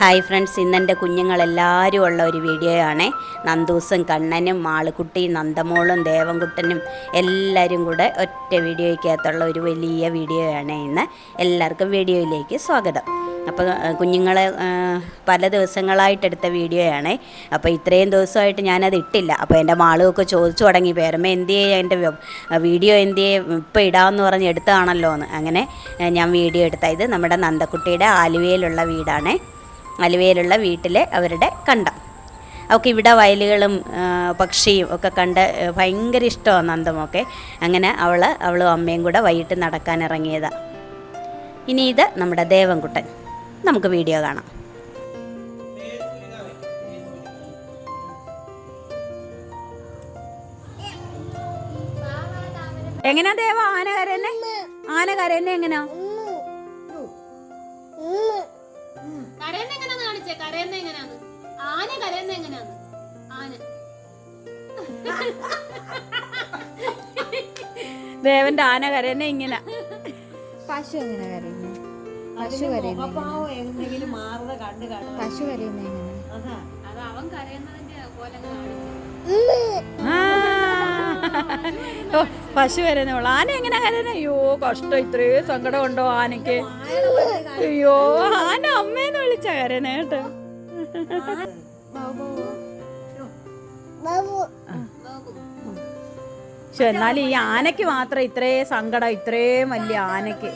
Hi friends ഇന്നെന്റെ കുഞ്ഞുങ്ങളെല്ലാവരും ഉള്ള ഒരു വീഡിയോ ആണ് നന്ദൂസും കണ്ണനും മാളുക്കുട്ടിയും നന്ദമോളും ദേവൻകുട്ടനും എല്ലാവരും കൂടെ ഒറ്റ വീഡിയോയ്ക്കകത്തുള്ള ഒരു വലിയ വീഡിയോയാണ് ഇന്ന്. എല്ലാവർക്കും വീഡിയോയിലേക്ക് സ്വാഗതം. അപ്പോൾ കുഞ്ഞുങ്ങളെ പല ദിവസങ്ങളായിട്ട് എടുത്ത വീഡിയോയാണ്. അപ്പോൾ ഇത്രയും ദിവസമായിട്ട് ഞാനത് ഇട്ടില്ല. അപ്പോൾ എന്റെ മാളുമൊക്കെ ചോദിച്ചു തുടങ്ങി പേരമ്മ എന്തിയേ? എന്റെ വീഡിയോ എന്തിയേ? ഇപ്പോൾ ഇടാമെന്ന് പറഞ്ഞ് എടുത്താണല്ലോ എന്ന് അങ്ങനെ ഞാൻ വീഡിയോ എടുത്ത ഇത് നമ്മുടെ നന്ദക്കുട്ടിയുടെ ആലുവയിലുള്ള വീടാണ്. ആലുവയിലുള്ള വീട്ടിലെ അവരുടെ കണ്ടം. അവൾക്ക് ഇവിടെ വയലുകളും പക്ഷിയും ഒക്കെ കണ്ട് ഭയങ്കര ഇഷ്ടമാണ് നന്ദമൊക്കെ. അങ്ങനെ അവൾ അവളും അമ്മയും കൂടെ വൈകിട്ട് നടക്കാൻ ഇറങ്ങിയതാണ് ഇനി ഇത് നമ്മുടെ ദേവൻകുട്ടൻ. നമുക്ക് വീഡിയോ കാണാം. എങ്ങനെയാ ദേവ? ആന കരന്നെ ആന കരന്നെ എങ്ങനെയാ എങ്ങനെയാന്ന് കരയുന്ന എങ്ങനെയാന്ന് ആന കരയുന്ന എങ്ങനെയാന്ന് ആന. ദേവന്റെ ആന കരയുന്ന ഇങ്ങനെ. പശു എങ്ങനെ കരയുന്നത് പശു കരയുന്നത് പശു കരയുന്നത് എങ്ങനെ അത് അവൻ കരയുന്നതിന്റെ പോലെ കാണിച്ചു ആ. ഓ, പശു കരയുന്നവൾ ആന എങ്ങനെ കരയുന്ന അയ്യോ കഷ്ടം. ഇത്രയും സങ്കടം ഉണ്ടോ ആനക്ക് അയ്യോ ആന അമ്മേന്ന് വിളിച്ച കരയുന്ന കേട്ടോ. പക്ഷെ എന്നാലും ഈ ആനയ്ക്ക് മാത്രം ഇത്രേ സങ്കടം ഇത്രയും വലിയ ആനയ്ക്ക്.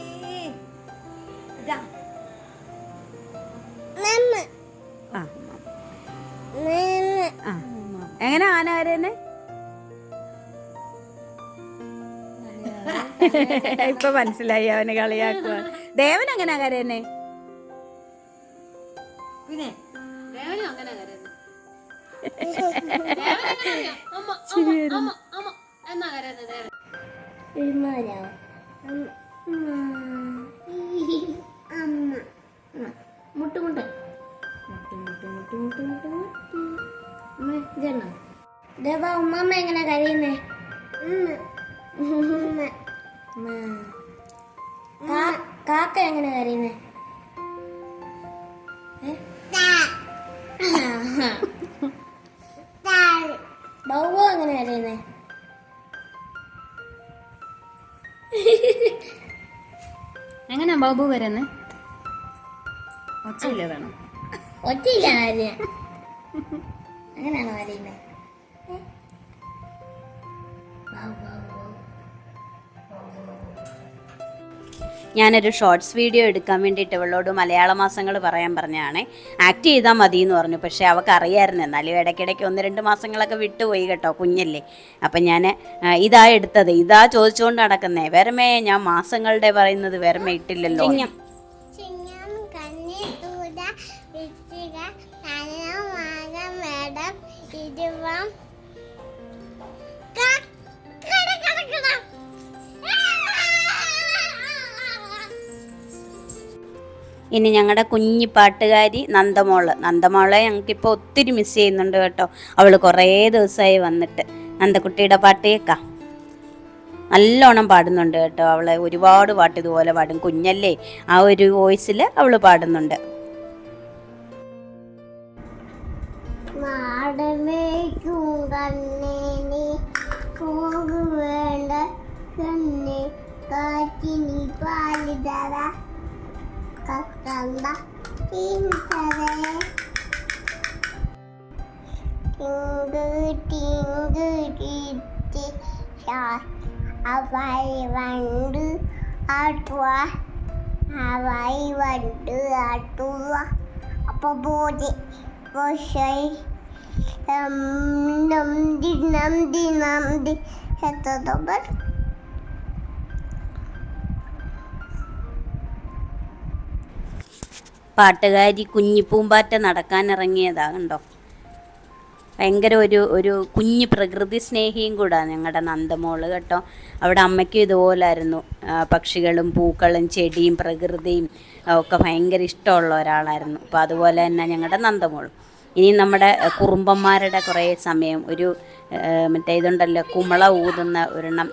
എങ്ങനെ ആന കരയുന്നേ ഇപ്പൊ മനസ്സിലായി അവന് കളിയാക്കുക ദേവൻ എങ്ങനെ കരയുന്നേ? ദേവനും അങ്ങനെ കരയുന്നു. ദേവൻ? എങ്ങനെ മുട്ടുമുട്ട്. ദേവ കരയുന്നേ? കാക്ക എങ്ങനെ കരയുന്നേ? ബൗവ എങ്ങനെ കരയുന്നേ? എങ്ങനെ ബാബു വരുന്നേ ഒച്ചയില്ല വേണം. ഒറ്റയില്ല കാര്യം അങ്ങനെയാണോ ബൗ. ഞാനൊരു ഷോർട്സ് വീഡിയോ എടുക്കാൻ വേണ്ടിയിട്ട് ഇവളോട് മലയാള മാസങ്ങൾ പറയാൻ പറഞ്ഞാണ് ആക്ട് ചെയ്താൽ മതി എന്ന് പറഞ്ഞു. പക്ഷേ അവൾക്ക് അറിയായിരുന്നു എന്നാലും ഇടയ്ക്കിടയ്ക്ക് ഒന്ന് രണ്ട് മാസങ്ങളൊക്കെ വിട്ടുപോയി കേട്ടോ കുഞ്ഞല്ലേ. അപ്പം ഞാൻ ഇതാ എടുത്തത്. ഇതാ ചോദിച്ചുകൊണ്ട് നടക്കുന്നേ. വെറുമേ ഞാൻ മാസങ്ങളുടെ പറയുന്നത് വെറുമേ ഇട്ടില്ലല്ലോ. ഇനി ഞങ്ങളുടെ കുഞ്ഞി പാട്ടുകാരി നന്ദമോൾ. നന്ദമോളെ ഞങ്ങൾക്കിപ്പോൾ ഒത്തിരി മിസ് ചെയ്യുന്നുണ്ട് കേട്ടോ. അവൾ കുറേ ദിവസമായി വന്നിട്ട്. നന്ദക്കുട്ടിയുടെ പാട്ട് കേൾക്കാം നല്ലോണം പാടുന്നുണ്ട് കേട്ടോ അവളെ. ഒരുപാട് പാട്ട് ഇതുപോലെ പാടും. കുഞ്ഞല്ലേ ആ ഒരു വോയിസിൽ അവൾ പാടുന്നുണ്ട്. മാടമേക്കും കണ്ണേനി പോകു വേണ്ട കണ്ണേ കാറ്റിനി പാൽ തര കക്കണ്ട തിന്തരേ ടിങ്ക് ടിങ്ക് ടിറ്റ് ഷാ അവai വണ്ട് ആട്ടുക അവai വണ്ട് ആട്ടുക അപ്പൊ ബോധി പക്ഷേ നന്ദി നന്ദി നന്ദി എത്തതോബർ പാട്ടുകാരി കുഞ്ഞി പൂമ്പാറ്റ കുഞ്ഞിപ്പൂമ്പാറ്റ നടക്കാനിറങ്ങിയതാ കണ്ടോ? ഭയങ്കര ഒരു ഒരു കുഞ്ഞു പ്രകൃതി സ്നേഹിയും കൂടാ ഞങ്ങളുടെ നന്ദമോൾ കേട്ടോ. അവിടെ അമ്മയ്ക്കും ഇതുപോലായിരുന്നു. പക്ഷികളും പൂക്കളും ചെടിയും പ്രകൃതിയും ഒക്കെ ഭയങ്കര ഇഷ്ടമുള്ള ഒരാളായിരുന്നു. അപ്പോൾ അതുപോലെ തന്നെ ഞങ്ങളുടെ നന്ദമോളും. ഇനി നമ്മുടെ കുറുമ്പന്മാരുടെ കുറേ സമയം ഒരു മറ്റേ ഇതുണ്ടല്ലോ കുമള ഊതുന്ന ഒരെണ്ണം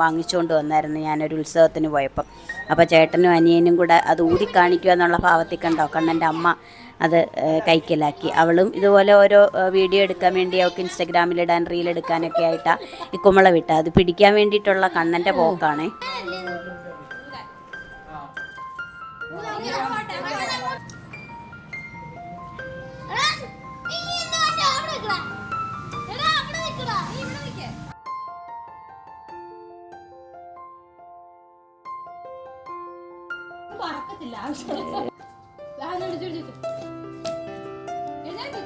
വാങ്ങിച്ചുകൊണ്ട് വന്നായിരുന്നു ഞാനൊരു ഉത്സവത്തിന് പോയപ്പം. അപ്പോൾ ചേട്ടനും അനിയനും കൂടെ അത് ഊതി കാണിക്കുക എന്നുള്ള ഭാവത്തിൽ കണ്ടോ? കണ്ണന്റെ അമ്മ അത് കൈക്കലാക്കി. അവളും ഇതുപോലെ ഓരോ വീഡിയോ എടുക്കാൻ വേണ്ടി അവൾക്ക് ഇൻസ്റ്റഗ്രാമിൽ ഇടാൻ റീൽ എടുക്കാനൊക്കെ ആയിട്ടാണ് ഈ കുമള വിട്ട അത് പിടിക്കാൻ വേണ്ടിയിട്ടുള്ള കണ്ണന്റെ പോക്കാണേ. പറക്കത്തില്ല ആവശ്യമില്ല ആ, ഇത് എടുത്ത് എടുത്ത് എടുത്ത്. എഴുന്നേൽക്ക്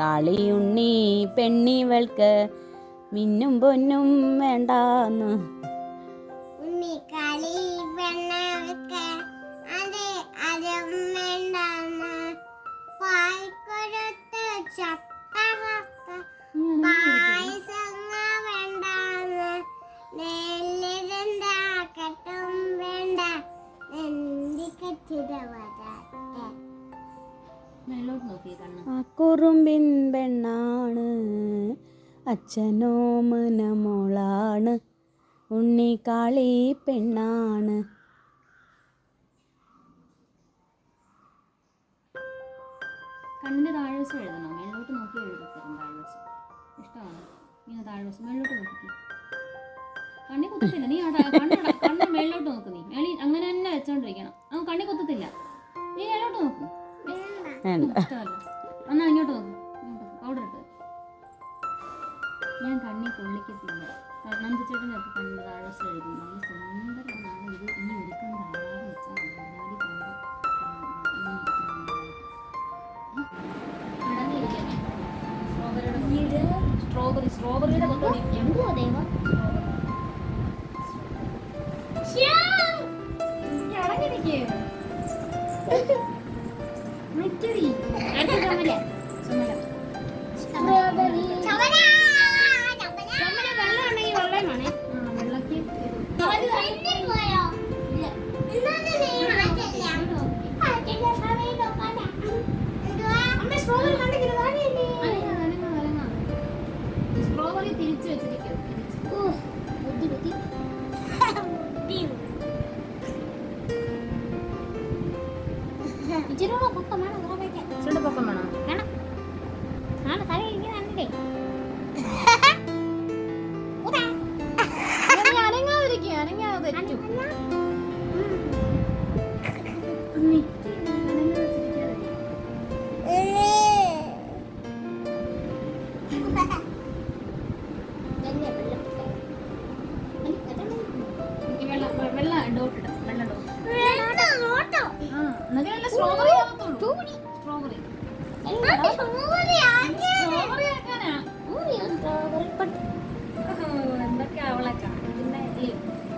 കാളിയുണ്ണി പെണ്ണിവൾക്ക് മിന്നും പൊന്നും വേണ്ടാന്ന്. മേലോട്ട് നോക്കി കണ്ണു. കുറുമ്പിൻ പെണ്ണാണ് അച്ഛനോ മനമോളാണ്. ഉണ്ണിക്കാളി പെണ്ണാണ്. താഴ്വശം എഴുതണം. നോക്കി എഴുതത്തരും താഴ്വശം. ഇഷ്ടമാണ്. ഇങ്ങനെ താഴ്വശം. മേലോട്ട് നോക്കി. കണ്ണി കുത്തത്തില്ല. നീ കണ്ണട കണ്ണ് നോക്ക് നീ. മേളി അങ്ങനെ തന്നെ വെച്ചോണ്ടിരിക്കണം. അവൻ കണ്ണി കുത്തത്തില്ല. നീ മേലോട്ട് നോക്കും. ഇഷ്ടമല്ല. എന്നാ അങ്ങോട്ട് നോക്ക് പൗഡർ ഇട്ട്. ഞാൻ കണ്ണി കൊള്ളിക്കത്തില്ല നന്ദിച്ചേട്ടനൊക്കെ കണ്ണിന്റെ താഴെ എഴുതും നല്ല സുന്ദരമാണ് ഇത്. ഇനി ഒരുക്കം ധാരാളം വെച്ചാൽ ഇരിക്കുന്നുണ്ടാവും. സ്ട്രോബെറി സ്ട്രോബെറിയുടെ കൊണ്ടുപോയി എന്തുവാ ദൈവം സ്ട്രോബെറി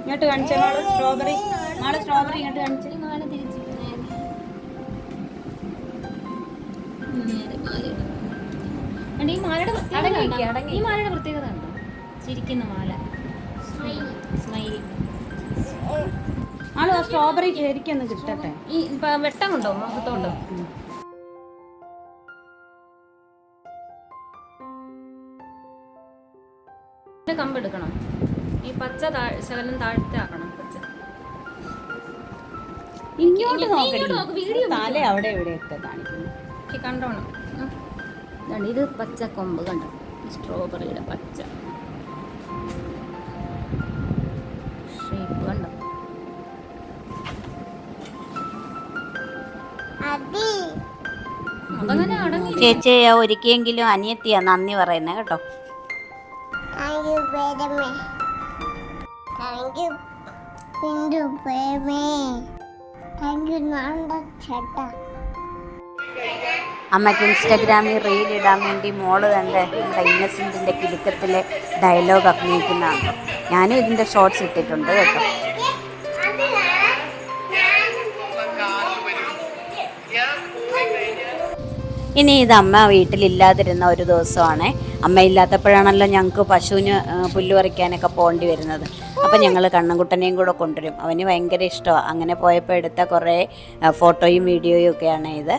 ഇങ്ങോട്ട് കാണിച്ചേ മാൾ സ്ട്രോബെറി മാൾ സ്ട്രോബെറി ഇങ്ങോട്ട് കാണിച്ചേ. കണ്ടോ, ഈ മാലയുടെ പ്രത്യേകത കണ്ടോ? ഈ മാലയുടെ പ്രത്യേകത ഉണ്ടോ ചിരിക്കുന്ന മാല ആൾ ആ സ്ട്രോബെറി ശരിക്കൊന്ന് കിട്ടട്ടെ. ഈ വെട്ടമുണ്ടോ? മുഖത്തോണ്ടോ കമ്പെടുക്കണം ഈ പച്ച ശകലം താഴ്ത്തി ആക്കണം പച്ച. ഇങ്ങോട്ട് നോക്കി തല അവിടെ കാണിക്കുന്നു. കണ്ടോണം. ഇത് പച്ച കൊമ്പ് കണ്ടോ? സ്ട്രോബെറിയുടെ പച്ച. ചേച്ചിയെ ഒരിക്കലെങ്കിലും അനിയത്തിയ. നന്ദി പറയുന്നത് കേട്ടോ. അമ്മയ്ക്ക് അമ്മയ്ക്ക് ഇൻസ്റ്റാഗ്രാമിൽ റീൽ ഇടാൻ വേണ്ടി മോൾ കണ്ട് നമ്മുടെ ഇന്നസെന്റിന്റെ കിലുക്കത്തിലെ ഡയലോഗ് അഭിനയിക്കുന്നതാണ്. ഞാനും ഇതിന്റെ ഷോർട്സ് ഇട്ടിട്ടുണ്ട് കേട്ടോ. ഇനി ഇത് അമ്മ വീട്ടിലില്ലാതിരുന്ന ഒരു ദിവസമാണ്. അമ്മ ഇല്ലാത്തപ്പോഴാണല്ലോ ഞങ്ങൾക്ക് പശുവിന് പുല്ല് പറിക്കാനൊക്കെ പോകേണ്ടി വരുന്നത്. അപ്പം ഞങ്ങൾ കണ്ണൻകുട്ടനെയും കൂടെ കൊണ്ടുവരും. അവന് ഭയങ്കര ഇഷ്ടമാണ് അങ്ങനെ പോയപ്പോൾ എടുത്ത കുറേ ഫോട്ടോയും വീഡിയോയും ഒക്കെയാണ് ഇത്.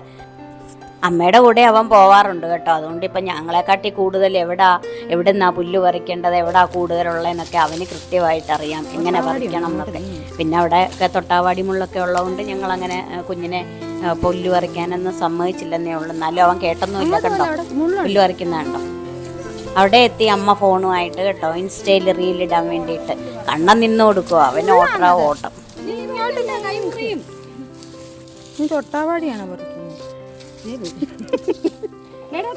അമ്മയുടെ കൂടെ അവൻ പോവാറുണ്ട് കേട്ടോ. അതുകൊണ്ട് ഇപ്പം ഞങ്ങളെക്കാട്ടി കൂടുതൽ എവിടാ എവിടെ നിന്നാ പുല്ല് പറിക്കേണ്ടത് എവിടാ കൂടുതലുള്ളതെന്നൊക്കെ അവന് കൃത്യമായിട്ട് അറിയാം. എങ്ങനെ പറിക്കണം എന്നൊക്കെ. പിന്നെ അവിടെ ഒക്കെ തൊട്ടാവാടി മുള്ളൊക്കെ ഉള്ളതുകൊണ്ട് ഞങ്ങളങ്ങനെ അങ്ങനെ കുഞ്ഞിനെ പുല്ല് പറിക്കാനൊന്നും സമ്മതിച്ചില്ലെന്നേ ഉള്ളൂ. എന്നാലും അവൻ കേട്ടൊന്നുമില്ല കണ്ടോ പുല്ല് പറിക്കുന്ന കണ്ടോ? അവിടെ എത്തി അമ്മ ഫോണുമായിട്ട് കേട്ടോ ഇൻസ്റ്റയിൽ റീലിടാൻ വേണ്ടിയിട്ട്. കണ്ണ നിന്ന് കൊടുക്കുക അവൻ ഓട്ടറാ ഓട്ടം. തൊട്ടാവാടിയാണോ പറിക്കുന്നത്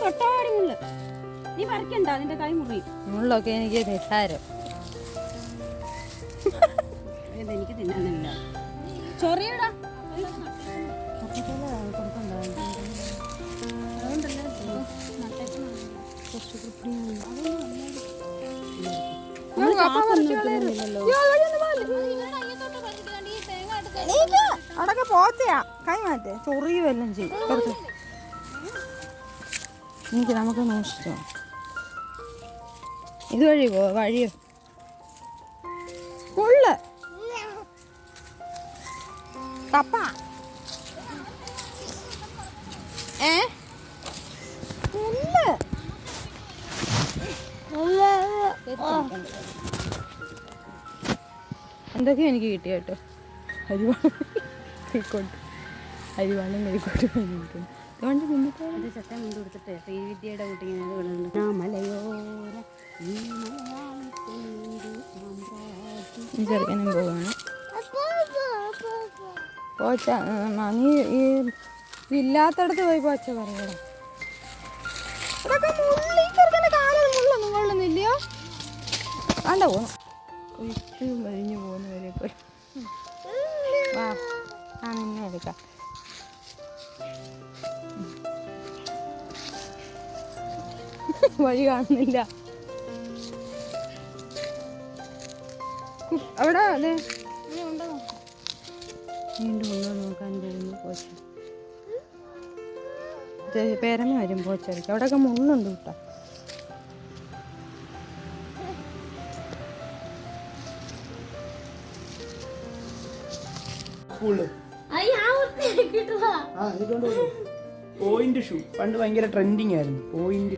തൊട്ടാടി മുള്ള നീ പറിക്കണ്ട അതിന്റെ കൈ മുള്ളൊക്കെ എനിക്ക് നിസ്സാരം. എനിക്ക് തിന്നാനില്ല. ചൊറിയടാ. അടക്ക പോച്ചയാ. കൈ മാറ്റേ. ചൊറിയുമെല്ലാം ചെയ്യും. എനിക്ക് നമുക്ക് നോഷിച്ചോ ഇതുവഴി പോ വഴിയോ കൊള്ള കപ്പ ഏ എന്തൊക്കെയാ എനിക്ക് കിട്ടിയ കേട്ടോ അരിവാണ് അരിവാണ് കൈക്കോട്ട് കഴിഞ്ഞിരിക്കുന്നു ഇത് ചട്ടം കൊണ്ട് കൊടുത്തിട്ട് ശ്രീവിദ്യയുടെ കുട്ടി ഇങ്ങനെ മലയോര ഈ മലയാളത്തേരു സാമ്രാജ്യം. ഈ ചെറുക്കനും പോവാണ്. പോച്ച നീ ഈ ഇല്ലാത്തടത്ത് പോയി പോച്ച പറയണം ഇതൊക്കെ മുള്ളി ചെറുക്കന്റെ കാലിൽ മുള്ളൊന്നും കൊള്ളുന്നില്ലയോ വേണ്ട പോന്നു കൊയ്ത്ത് കഴിഞ്ഞ് പോകുന്നവരെ പോയി ആ നിന്നെ എടുക്കാം. വഴി കാണുന്നില്ല. അവിടെ അതെ. വീണ്ടും ഉണ്ടോ നോക്കാൻ പോകുന്നു പോച്ച. പേരമ വരും പോച്ചടിക്ക് അവിടെയൊക്കെ മുള്ളുണ്ട് കേട്ടോ. Point shoe. പണ്ട് ഭയങ്കര ട്രെൻഡിങ് ആയിരുന്നു. പോയിന്റ്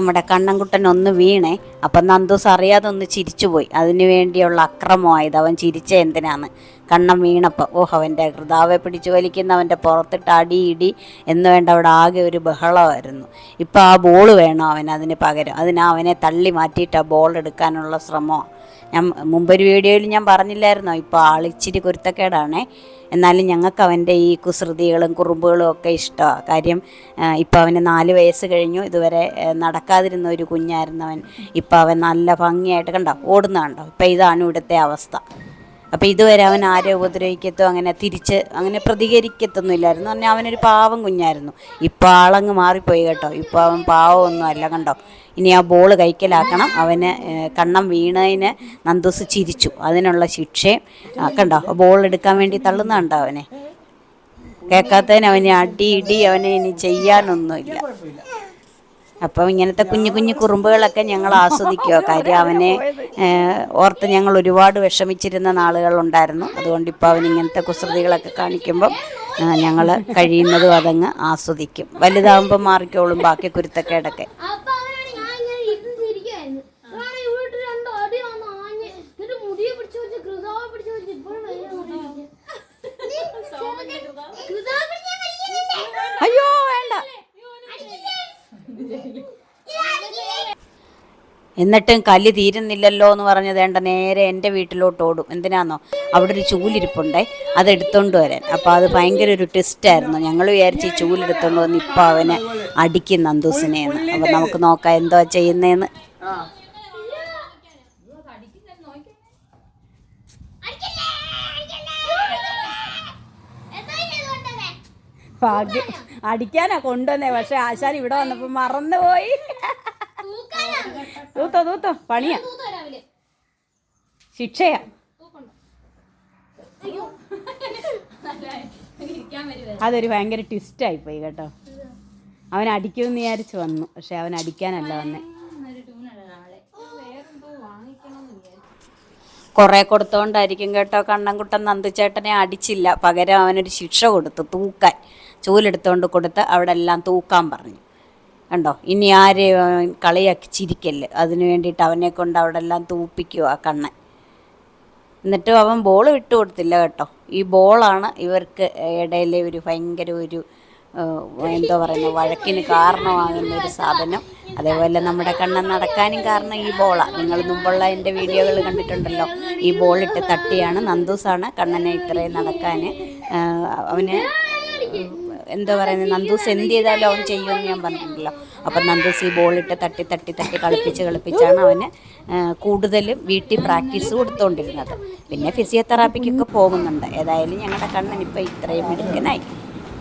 നമ്മുടെ കണ്ണൻകുട്ടൻ ഒന്ന് വീണേ. അപ്പം നന്ദൂസ് അറിയാതെ ഒന്ന് ചിരിച്ചുപോയി. അതിനു വേണ്ടിയുള്ള അക്രമമായത് അവൻ ചിരിച്ച എന്തിനാണ് കണ്ണൻ വീണപ്പോൾ ഓഹ് അവന്റെ കൃതാവെ പിടിച്ചു വലിക്കുന്ന അവന്റെ പുറത്തിട്ട് അടി ഇടി എന്ന് വേണ്ട അവിടെ ആകെ ഒരു ബഹളമായിരുന്നു. ഇപ്പം ആ ബോൾ വേണം അവൻ അതിന് പകരം? അതിന് അവനെ തള്ളി മാറ്റിയിട്ട് ആ ബോൾ എടുക്കാനുള്ള ശ്രമമാണ് ഞാൻ മുമ്പൊരു വീഡിയോയിൽ ഞാൻ പറഞ്ഞില്ലായിരുന്നോ? ഇപ്പോൾ ആളിച്ചിരി കുരുത്തക്കേടാണേ. എന്നാലും ഞങ്ങൾക്ക് അവന്റെ ഈ കുസൃതികളും കുറുമ്പുകളും ഒക്കെ ഇഷ്ടമാണ് കാര്യം ഇപ്പോൾ അവന് നാല് വയസ്സ് കഴിഞ്ഞു. ഇതുവരെ നടക്കാതിരുന്ന ഒരു കുഞ്ഞായിരുന്നു അവൻ ഇപ്പോൾ അവൻ നല്ല ഭംഗിയായിട്ട് കണ്ടോ ഓടുന്ന കണ്ടോ? ഇപ്പം ഇതാണ് ഇവിടുത്തെ അവസ്ഥ. അപ്പോൾ ഇതുവരെ അവൻ ആരെ ഉപദ്രവിക്കത്തോ അങ്ങനെ തിരിച്ച് അങ്ങനെ പ്രതികരിക്കത്തൊന്നും ഇല്ലായിരുന്നു പറഞ്ഞാൽ അവനൊരു പാവം കുഞ്ഞായിരുന്നു. ഇപ്പോൾ ആളങ്ങ് മാറിപ്പോയി കേട്ടോ. ഇപ്പോൾ അവൻ പാവമൊന്നും അല്ല കണ്ടോ. ഇനി ആ ബോൾ കൈക്കലാക്കണം. അവന് കണ്ണം വീണതിന് നന്ദൂസ് ചിരിച്ചു. അതിനുള്ള ശിക്ഷയും കണ്ടോ? ബോൾ എടുക്കാൻ വേണ്ടി തള്ളുന്ന കണ്ടോ അവനെ? കേൾക്കാത്തതിന് അവനെ അടി ഇടി അവനെ ഇനി ചെയ്യാനൊന്നുമില്ല. അപ്പം ഇങ്ങനത്തെ കുഞ്ഞു കുഞ്ഞു കുറുമ്പുകളൊക്കെ ഞങ്ങൾ ആസ്വദിക്കുക കാര്യം അവനെ ഓർത്ത് ഞങ്ങൾ ഒരുപാട് വിഷമിച്ചിരുന്ന നാളുകളുണ്ടായിരുന്നു അതുകൊണ്ട് ഇപ്പോൾ അവൻ ഇങ്ങനത്തെ കുസൃതികളൊക്കെ കാണിക്കുമ്പം ഞങ്ങൾ കഴിയുന്നതും അതങ്ങ് ആസ്വദിക്കും. വലുതാവുമ്പോൾ മാറിക്കോളും ബാക്കി കുരുത്തക്കേടൊക്കെ അപ്പൊ അവനാണ് ഞാൻ ഇങ്ങനെ ഇരുന്ന് ചിരിക്കുമായിരുന്നു അതാണ് ഇവിടെ രണ്ട് അടി വന്ന് ആഞ്ഞ് എന്നിട്ട് മുടിയെ പിടിച്ചു വെച്ച് കൃതാവ് പിടിച്ചു വെച്ച് ഇപ്പോഴും കൃതാവ് പിടിച്ചാൽ കളിക്കുന്നുണ്ട് അയ്യോ വേണ്ട എന്നിട്ടും കല്ല് തീരുന്നില്ലല്ലോ എന്ന് പറഞ്ഞ് വേണ്ട നേരെ എന്റെ വീട്ടിലോട്ട് ഓടും. എന്തിനാന്നോ? അവിടെ ഒരു ചൂലിരിപ്പുണ്ടേ അത് എടുത്തോണ്ട് വരാൻ. അപ്പോൾ അത് ഭയങ്കര ഒരു ട്വിസ്റ്റായിരുന്നു ഞങ്ങൾ വിചാരിച്ച് ഈ ചൂലെടുത്തോണ്ട് വന്ന് ഇപ്പം അവനെ അടിക്കും നന്ദൂസിനെ എന്ന്. അപ്പം നമുക്ക് നോക്കാം എന്തോ ചെയ്യുന്നതെന്ന് ഭാഗ്യം അടിക്കാനാ കൊണ്ടുവന്നേ. പക്ഷെ ആശാൻ ഇവിടെ വന്നപ്പോൾ മറന്നുപോയി. തൂത്തോ തൂത്തോ. പണിയാ. ശിക്ഷയാ. അതൊരു ഭയങ്കര ട്വിസ്റ്റ് ആയി പോയി കേട്ടോ. അവൻ അടിക്കുമെന്ന് വിചാരിച്ച് വന്നു. പക്ഷെ അവൻ അടിക്കാനല്ല വന്നേ. കുറെ കൊടുത്തോണ്ടായിരിക്കും കേട്ടോ കണ്ണൻകുട്ടൻ നന്ദിച്ചേട്ടനെ അടിച്ചില്ല. പകരം അവനൊരു ശിക്ഷ കൊടുത്തു തൂക്കാൻ. ചൂലെടുത്തോണ്ട് കൊടുത്ത് അവിടെ എല്ലാം തൂക്കാൻ പറഞ്ഞു. കണ്ടോ? ഇനി ആരെയും കളിയാക്കി ചിരിക്കല്ല്? അതിന് വേണ്ടിയിട്ട് അവനെ കൊണ്ട് അവിടെ എല്ലാം തൂപ്പിക്കുക ആ കണ്ണൻ എന്നിട്ടും അവൻ ബോൾ വിട്ടു കൊടുത്തില്ല കേട്ടോ. ഈ ബോളാണ് ഇവർക്ക് ഇടയിലെ ഒരു ഭയങ്കര ഒരു എന്തോ പറയുന്നത് വഴക്കിന് കാരണമാകുന്ന ഒരു സാധനം. അതേപോലെ നമ്മുടെ കണ്ണൻ നടക്കാനും കാരണം ഈ ബോളാണ് നിങ്ങൾ മുമ്പുള്ള എന്റെ വീഡിയോകൾ കണ്ടിട്ടുണ്ടല്ലോ. ഈ ബോളിട്ട് തട്ടിയാണ് നന്ദൂസാണ് കണ്ണനെ ഇത്രയും നടക്കാൻ അവന് എന്താ പറയുന്നത് നന്ദൂസ് എന്ത് ചെയ്താലും അവൻ ചെയ്യുമെന്ന് ഞാൻ പറഞ്ഞിട്ടുണ്ടല്ലോ. അപ്പം നന്ദൂസ് ഈ ബോളിട്ട് തട്ടി തട്ടി തട്ടി കളിപ്പിച്ച് കളിപ്പിച്ചാണ് അവന് കൂടുതലും വീട്ടിൽ പ്രാക്ടീസ് കൊടുത്തുകൊണ്ടിരുന്നത് പിന്നെ ഫിസിയോതെറാപ്പിക്കൊക്കെ പോകുന്നുണ്ട്. ഏതായാലും ഞങ്ങളുടെ കണ്ണൻ ഇപ്പം ഇത്രയും മിടുക്കനായി.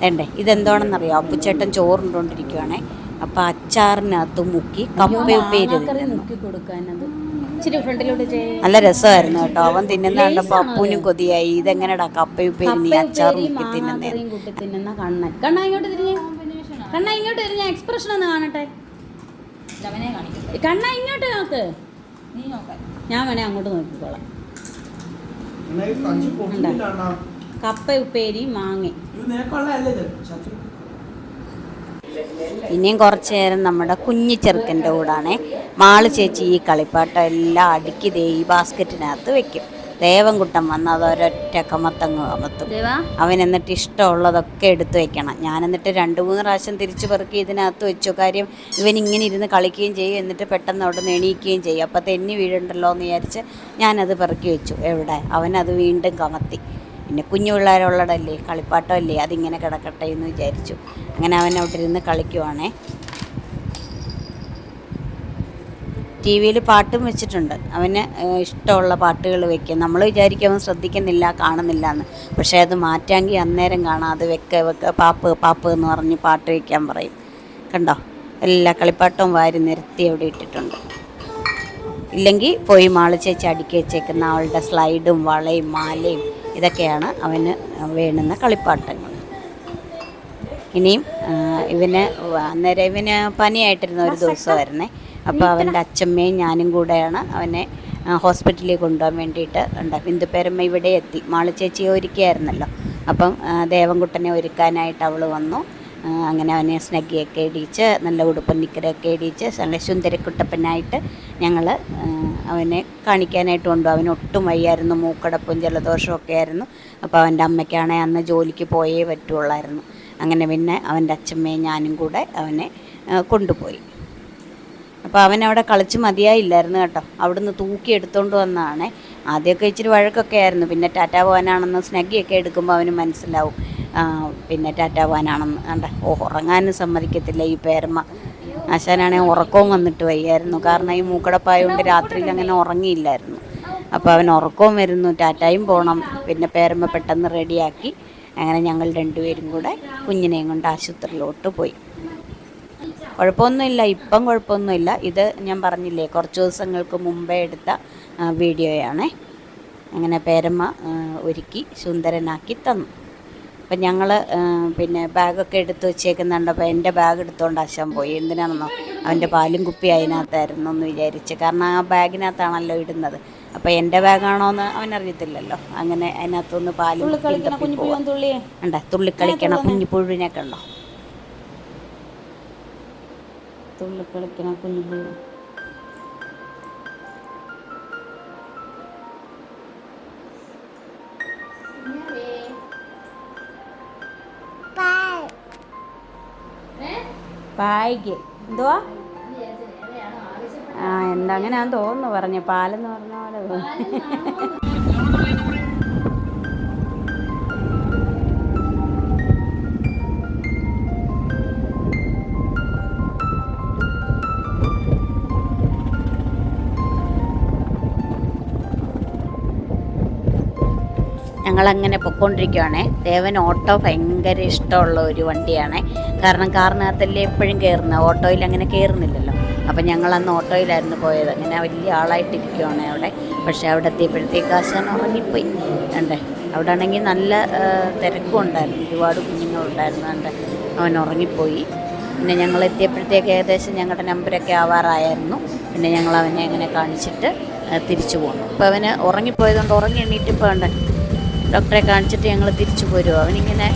വേണ്ടേ ഇതെന്തോണെന്നറിയോ? അപ്പുച്ചേട്ടൻ ചോറുണ്ടോണ്ടിരിക്കുവാണേ. അപ്പം അച്ചാറിനകത്ത് മുക്കി കപ്പയുപ്പേരി നല്ല രസമായിരുന്നു കേട്ടോ. അവൻ തിന്നുന്ന കണ്ടപ്പോൾ അപ്പൂനും കൊതിയായി. ഇതെങ്ങനെടാ കപ്പയുപ്പേരി നീ അച്ചാർ മുക്കി തിന്നുന്നേ? കണ്ണ ഇങ്ങോട്ട് തിരിഞ്ഞ. എക്സ്പ്രഷൻ ഒന്ന് കാണട്ടെ. കണ്ണ ഇങ്ങോട്ട് നോക്ക്. ഞാൻ വേണേ അങ്ങോട്ട് നോക്കിക്കോളാം. കപ്പ ഉപ്പേരി മാങ്ങ. ഇനിയും കുറച്ച് നേരം നമ്മുടെ കുഞ്ഞു ചെറുക്കന്റെ കൂടാണേ. മാൾ ചേച്ചി ഈ കളിപ്പാട്ടം എല്ലാം അടുക്കി ദേ ഈ ബാസ്ക്കറ്റിനകത്ത് വെക്കും. ദേവൻകുട്ടൻ വന്ന് അത് ഒരൊറ്റ കമത്തങ്ങ് കമത്തും അവൻ എന്നിട്ട് ഇഷ്ടമുള്ളതൊക്കെ എടുത്തു വെക്കണം. ഞാൻ എന്നിട്ട് രണ്ട് മൂന്ന് പ്രാവശ്യം തിരിച്ചു പെറുക്കി ഇതിനകത്ത് വെച്ചു. കാര്യം ഇവൻ ഇങ്ങനെ ഇരുന്ന് കളിക്കുകയും ചെയ്യും. എന്നിട്ട് പെട്ടെന്ന് അവിടെ നിന്ന് എണീക്കുകയും ചെയ്യും. അപ്പോൾ തെന്നി വീഴുണ്ടല്ലോ എന്ന് വിചാരിച്ച് ഞാനത് പെറുക്കി വെച്ചു. എവിടെ? അവനത് വീണ്ടും കമത്തി പിന്നെ കുഞ്ഞു പിള്ളേരുള്ളടല്ലേ കളിപ്പാട്ടമല്ലേ അതിങ്ങനെ കിടക്കട്ടെ എന്ന് വിചാരിച്ചു. അങ്ങനെ അവൻ അവിടെ ഇരുന്ന് കളിക്കുവാണേ. ടി വിയിൽ പാട്ടും വെച്ചിട്ടുണ്ട്. അവന് ഇഷ്ടമുള്ള പാട്ടുകൾ വെക്കും നമ്മൾ വിചാരിക്കും അവൻ ശ്രദ്ധിക്കുന്നില്ല കാണുന്നില്ല എന്ന് പക്ഷേ അത് മാറ്റാമെങ്കിൽ അന്നേരം കാണാം. അത് വെക്ക വെക്ക പാപ്പ് പാപ്പ് എന്ന് പറഞ്ഞ് പാട്ട് വയ്ക്കാൻ പറയും. കണ്ടോ? എല്ലാ കളിപ്പാട്ടവും വാരി നിരത്തി അവിടെ ഇട്ടിട്ടുണ്ട്. ഇല്ലെങ്കിൽ പോയി മാളിച്ചേച്ച് ചേച്ചി അടുക്കി വെച്ചേക്കുന്ന അവളുടെ സ്ലൈഡും വളയും മാലയും ഇതൊക്കെയാണ് അവന് വേണ്ടുന്ന കളിപ്പാട്ടങ്ങൾ. ഇനിയും ഇവന് അന്നേരം ഇവന് പനിയായിട്ടിരുന്ന ഒരു ദിവസമായിരുന്നേ. അപ്പോൾ അവന്റെ അച്ഛമ്മയും ഞാനും കൂടെയാണ് അവനെ ഹോസ്പിറ്റലിൽ കൊണ്ടുപോകാൻ വേണ്ടിയിട്ട് ഉണ്ട്. ബിന്ദുപേരമ്മ ഇവിടെ എത്തി. മാളി ചേച്ചിയെ ഒരുക്കിയായിരുന്നല്ലോ. അപ്പം ദേവൻകുട്ടനെ ഒരുക്കാനായിട്ട് അവൾ വന്നു. അങ്ങനെ അവനെ സ്നഗ്ഗിയൊക്കെ ഇടിച്ച് നല്ല ഉടുപ്പൻ നിക്കരൊക്കെ ഇടിച്ച് നല്ല സുന്ദരക്കുട്ടപ്പനായിട്ട് ഞങ്ങൾ അവനെ കാണിക്കാനായിട്ട് കൊണ്ടു അവന് ഒട്ടും വയ്യായിരുന്നു. മൂക്കടപ്പും ജലദോഷവും ഒക്കെ ആയിരുന്നു. അപ്പോൾ അവന്റെ അമ്മയ്ക്കാണെങ്കിൽ അന്ന് ജോലിക്ക് പോയേ പറ്റുള്ളായിരുന്നു. അങ്ങനെ പിന്നെ അവന്റെ അച്ഛമ്മയും ഞാനും കൂടെ അവനെ കൊണ്ടുപോയി. അപ്പോൾ അവൻ അവിടെ കളിച്ച് മതിയായില്ലായിരുന്നു കേട്ടോ. അവിടുന്ന് തൂക്കി എടുത്തുകൊണ്ട് വന്നതാണ് ആദ്യമൊക്കെ ഇച്ചിരി വഴക്കൊക്കെ ആയിരുന്നു. പിന്നെ ടാറ്റ പോകാനാണെന്ന് സ്നഗ്ഗിയൊക്കെ എടുക്കുമ്പോൾ അവന് മനസ്സിലാവും. പിന്നെ ടാറ്റ പോകാനാണെന്ന് കണ്ട? ഓ ഉറങ്ങാനും സമ്മതിക്കത്തില്ല ഈ പേരമ്മ. ആശാനാണെങ്കിൽ ഉറക്കവും വന്നിട്ട് വയ്യായിരുന്നു. കാരണം ഈ മൂക്കടപ്പായതുകൊണ്ട് രാത്രിയിൽ അങ്ങനെ ഉറങ്ങിയില്ലായിരുന്നു. അപ്പോൾ അവൻ ഉറക്കവും വരുന്നു ടാറ്റായും പോകണം പിന്നെ പേരമ്മ പെട്ടെന്ന് റെഡിയാക്കി അങ്ങനെ ഞങ്ങൾ രണ്ടുപേരും കൂടെ കുഞ്ഞിനെയും കൊണ്ട് ആശുപത്രിയിലോട്ട് പോയി. കുഴപ്പമൊന്നുമില്ല ഇപ്പം കുഴപ്പമൊന്നുമില്ല. ഇത് ഞാൻ പറഞ്ഞില്ലേ കുറച്ച് ദിവസങ്ങൾക്ക് മുമ്പേ എടുത്ത വീഡിയോയാണേ. അങ്ങനെ പേരമ്മ ഒരുക്കി സുന്ദരനാക്കി തന്നു. അപ്പം ഞങ്ങൾ പിന്നെ ബാഗൊക്കെ എടുത്ത് വെച്ചേക്കുന്നുണ്ട്. അപ്പോൾ എന്റെ ബാഗ് എടുത്തുകൊണ്ട് അശാൻ പോയി. എന്തിനാണെന്നോ അവന്റെ പാലും കുപ്പി അതിനകത്തായിരുന്നു എന്ന് വിചാരിച്ച്. കാരണം ആ ബാഗിനകത്താണല്ലോ ഇടുന്നത്. അപ്പോൾ എന്റെ ബാഗാണോ എന്ന് അവനറിയത്തില്ലല്ലോ. അങ്ങനെ അതിനകത്തുനിന്ന് പാലും ഉണ്ട് തുള്ളിക്കളിക്കണ കുഞ്ഞിപ്പുഴുവിനൊക്കെ ഉണ്ടോ തുള്ളി? കളിക്കണ പായ്ക്ക്. എന്തുവാ? ആ എന്താ അങ്ങനെയാന്ന് തോന്നുന്നു പറഞ്ഞു. പാലെന്ന് പറഞ്ഞ പോലെ ഞങ്ങളങ്ങനെ പൊയ്ക്കൊണ്ടിരിക്കുവാണേ ദേവൻ ഓട്ടോ ഭയങ്കര ഇഷ്ടമുള്ള ഒരു വണ്ടിയാണ്. കാരണം കാറിനകത്തല്ലേ എപ്പോഴും കയറുന്ന? ഓട്ടോയിൽ അങ്ങനെ കയറുന്നില്ലല്ലോ. അപ്പം ഞങ്ങൾ അന്ന് ഓട്ടോയിലായിരുന്നു പോയത്. അങ്ങനെ വലിയ ആളായിട്ടിരിക്കുകയാണ് അവിടെ. പക്ഷേ അവിടെ എത്തിയപ്പോഴത്തേക്ക് ആശാൻ ഉറങ്ങിപ്പോയി. കണ്ടേ? അവിടെ ആണെങ്കിൽ നല്ല തിരക്കും ഉണ്ടായിരുന്നു. ഒരുപാട് കുഞ്ഞുങ്ങളുണ്ടായിരുന്നു കണ്ടേ? അവൻ ഉറങ്ങിപ്പോയി. പിന്നെ ഞങ്ങൾ എത്തിയപ്പോഴത്തേക്ക് ഏകദേശം ഞങ്ങളുടെ നമ്പരൊക്കെ ആവാറായിരുന്നു. പിന്നെ ഞങ്ങൾ അവനെ അങ്ങനെ കാണിച്ചിട്ട് തിരിച്ചു പോകണം അപ്പോൾ അവന് ഉറങ്ങിപ്പോയതുകൊണ്ട് ഉറങ്ങി എണ്ണീറ്റ് ഇപ്പോൾ ഉണ്ട് ഡോക്ടറെ കാണിച്ചിട്ട് ഞങ്ങൾ തിരിച്ചു പോരുമോ അവനിങ്ങനെ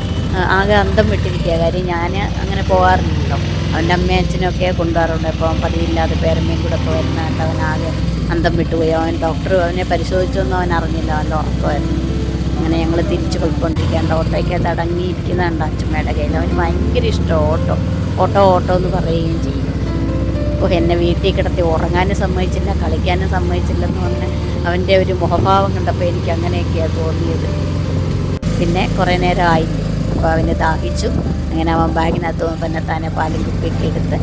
ആകെ അന്തം വിട്ടിരിക്കുക കാര്യം ഞാൻ അങ്ങനെ പോകാറുണ്ടല്ലോ അവന്റെ അമ്മയും അച്ഛനൊക്കെ കൊണ്ടുപോകാറുണ്ട്. അപ്പോൾ പതിവില്ലാതെ പേരമ്മയും കൂടെ ഒക്കെ വരുന്നതുകൊണ്ട് അവൻ ആകെ അന്തം വിട്ടുപോയി. അവൻ ഡോക്ടർ അവനെ പരിശോധിച്ചൊന്നും അവൻ അറിഞ്ഞില്ല. അവന്റെ അങ്ങനെ ഞങ്ങൾ തിരിച്ചു പോയിക്കൊണ്ടിരിക്കുകയാണ്. ഓട്ടോയ്ക്കകത്ത് അടങ്ങിയിരിക്കുന്നുണ്ട് അച്ഛമ്മയുടെ കയ്യിൽ. അവന് ഭയങ്കര ഇഷ്ടം ഓട്ടോ. ഓട്ടോ ഓട്ടോ എന്ന് പറയുകയും ചെയ്യും. ഓ എന്നെ വീട്ടിൽ കിടത്തി ഉറങ്ങാനും സമ്മതിച്ചില്ല കളിക്കാനും സമ്മതിച്ചില്ലെന്ന് പറഞ്ഞ് അവന്റെ ഒരു മുഖഭാവം കണ്ടപ്പോൾ എനിക്ക് അങ്ങനെയൊക്കെയാണ് തോന്നിയത്. പിന്നെ കുറേ നേരം അപ്പോൾ അവന് ദാഹിച്ചു. അങ്ങനെ അവൻ ബാഗിനകത്ത് തന്നെ താനെ പാലും കുപ്പിയൊക്കെ എടുത്ത്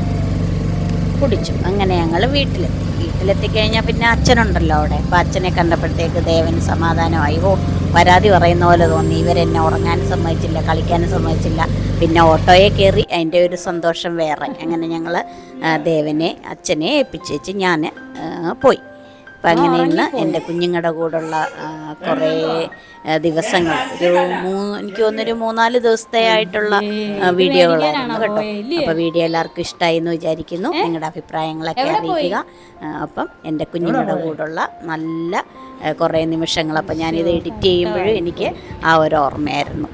കുടിച്ചു. അങ്ങനെ ഞങ്ങൾ വീട്ടിലെത്തി. വീട്ടിലെത്തി കഴിഞ്ഞാൽ പിന്നെ അച്ഛനുണ്ടല്ലോ അവിടെ. അപ്പോൾ അച്ഛനെ കണ്ടപ്പോഴത്തേക്ക് ദേവൻ സമാധാനമായി. ഓ പരാതി പറയുന്ന പോലെ തോന്നി. ഇവരെന്നെ ഉറങ്ങാനും സമ്മതിച്ചില്ല കളിക്കാനും സമ്മതിച്ചില്ല. പിന്നെ ഓട്ടോയെ കയറി അതിന്റെ ഒരു സന്തോഷം വേറെ. അങ്ങനെ ഞങ്ങൾ ദേവനെ അച്ഛനെ ഏൽപ്പിച്ചേച്ച് ഞാൻ പോയി. അപ്പം അങ്ങനെ ഇന്ന് എന്റെ കുഞ്ഞുങ്ങളുടെ കൂടെയുള്ള കുറേ ദിവസങ്ങൾ. ഒരു മൂ എനിക്ക് തോന്നുന്നൊരു മൂന്നാൽ ദിവസത്തെ ആയിട്ടുള്ള വീഡിയോകളാണ് വീഡിയോകളായിരുന്നു കേട്ടോ. അപ്പോൾ വീഡിയോ എല്ലാവർക്കും ഇഷ്ടമായി എന്ന് വിചാരിക്കുന്നു നിങ്ങളുടെ അഭിപ്രായങ്ങളൊക്കെ അറിയിക്കുക. അപ്പം എന്റെ കുഞ്ഞുങ്ങളുടെ കൂടെയുള്ള നല്ല കുറേ നിമിഷങ്ങൾ. അപ്പം ഞാനിത് എഡിറ്റ് ചെയ്യുമ്പോഴും എനിക്ക് ആ ഒരു ഓർമ്മയായിരുന്നു.